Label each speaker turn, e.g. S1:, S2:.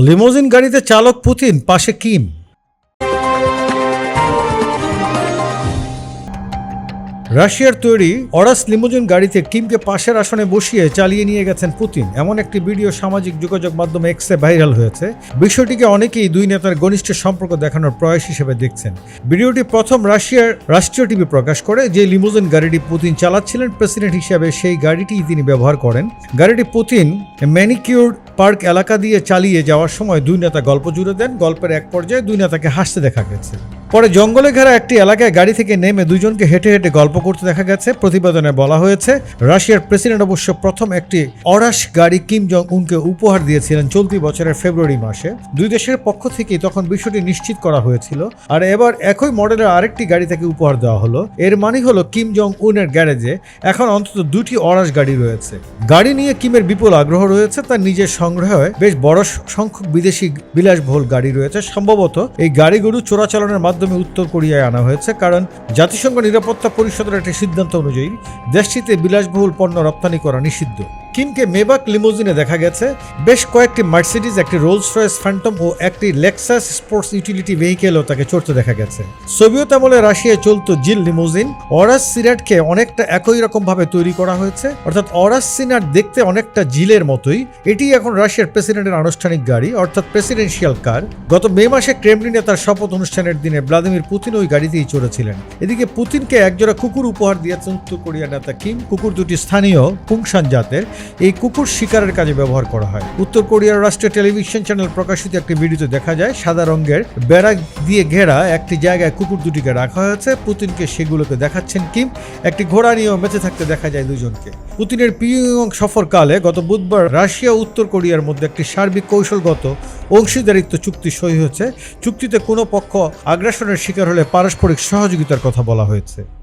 S1: Limousine গাড়িতে চালক Putin, পাশে কিম। রাশিয়ার তৈরি অরাস লিমোজিন গাড়িতে কিমকে পাশের আসনে বসিয়ে চালিয়ে নিয়ে গেছেন পুতিন। এমন একটি ভিডিও সামাজিক যোগাযোগ মাধ্যমে এক্সে ভাইরাল হয়েছে। বিষয়টিকে অনেকেই দুই নেতার ঘনিষ্ঠ সম্পর্ক দেখানোর প্রয়াস হিসেবে দেখছেন। ভিডিওটি প্রথম রাশিয়ার রাষ্ট্রীয় টিভি প্রকাশ করে, যে লিমোজিন গাড়িটি পুতিন চালাচ্ছিলেন প্রেসিডেন্ট হিসেবে, সেই গাড়িটি তিনি ব্যবহার করেন। গাড়িটি পুতিন ম্যানিকিউর পার্ক এলাকা দিয়ে চালিয়ে যাওয়ার সময় দুই নেতা গল্প জুড়ে দেন। গল্পের এক পর্যায়ে দুই নেতাকে হাসতে দেখা গেছে। পরে জঙ্গলে ঘেরা একটি এলাকায় গাড়ি থেকে নেমে দুজনকে হেঁটে হেঁটে গল্প করতে দেখা গেছে। প্রতিবেদনে বলা হয়েছে, রাশিয়ার প্রেসিডেন্ট অবশ্য প্রথম একটি অরাস গাড়ি কিম জং উনকে উপহার দিয়েছিলেন চলতি বছরের ফেব্রুয়ারি মাসে। দুই দেশের পক্ষ থেকেই তখন বিষয়টি নিশ্চিত করা হয়েছিল। আর এবার একই মডেলের আরেকটি গাড়ি থেকে উপহার দেওয়া হলো। এর মানে হলো কিম জং উনের গ্যারেজে এখন অন্তত দুটি অরাস গাড়ি রয়েছে। গাড়ি নিয়ে কিমের বিপুল আগ্রহ রয়েছে, তার নিজের সংগ্রহে বেশ বড় সংখ্যক বিদেশি বিলাসবহুল গাড়ি রয়েছে। সম্ভবত এই গাড়িগুলো চোরাচালানের মাধ্যমে উত্তর কোরিয়ায় আনা হয়েছে, কারণ জাতিসংঘ নিরাপত্তা পরিষদের একটি সিদ্ধান্ত অনুযায়ী দেশটিতে বিলাসবহুল পণ্য রপ্তানি করা নিষিদ্ধ। কিমকে মেবাক লিমোজিনে দেখা গেছে, বেশ কয়েকটি মার্সিডিজ, একটি রোলস রয়েস ফ্যান্টম ও একটি লেক্সাস স্পোর্টস ইউটিলিটি ভেহিকেলও তাকে চড়তে দেখা গেছে। সোভিয়েত আমলে রাশিয়ায় চলতো জিল লিমোজিন। অরাস সিনাটকে অনেকটা একই রকম ভাবে তৈরি করা হয়েছে, অর্থাৎ অরাস সিনাট দেখতে অনেকটা জিলের মতোই। এটি এখন রাশিয়ার প্রেসিডেন্টের আনুষ্ঠানিক গাড়ি, অর্থাৎ প্রেসিডেন্সিয়াল কার। গত মে মাসে ক্রেমলিনে তার শপথ অনুষ্ঠানের দিনে ভ্লাদিমির পুতিন ওই গাড়িতেই চড়েছিলেন। এদিকে পুতিনকে একজোড়া কুকুর উপহার দিয়েছেন উত্তর কোরিয়ার নেতা কিম। কুকুর দুটি স্থানীয় পুংসান জাতের। এই কুকুর শিকারের কাজে ব্যবহার করা হয়। উত্তর কোরিয়ার রাষ্ট্রীয় টেলিভিশন চ্যানেল প্রকাশিত একটি ভিডিওতে দেখা যায়, সাদা রঙের বেড়া দিয়ে ঘেরা একটি জায়গায় কুকুর দুটিকে রাখা হয়েছে। পুতিনকে সেগুলোকে দেখাচ্ছেন কিম। একটি ঘোড়া নিয়েও বেঁচে থাকতে দেখা যায় দুজনকে। পুতিনের পিয়ং সফরকালে গত বুধবার রাশিয়া, উত্তর কোরিয়ার মধ্যে একটি সার্বিক কৌশলগত অংশীদারিত্ব চুক্তি সই হয়েছে। চুক্তিতে কোনো পক্ষ আগ্রাসনের শিকার হলে পারস্পরিক সহযোগিতার কথা বলা হয়েছে।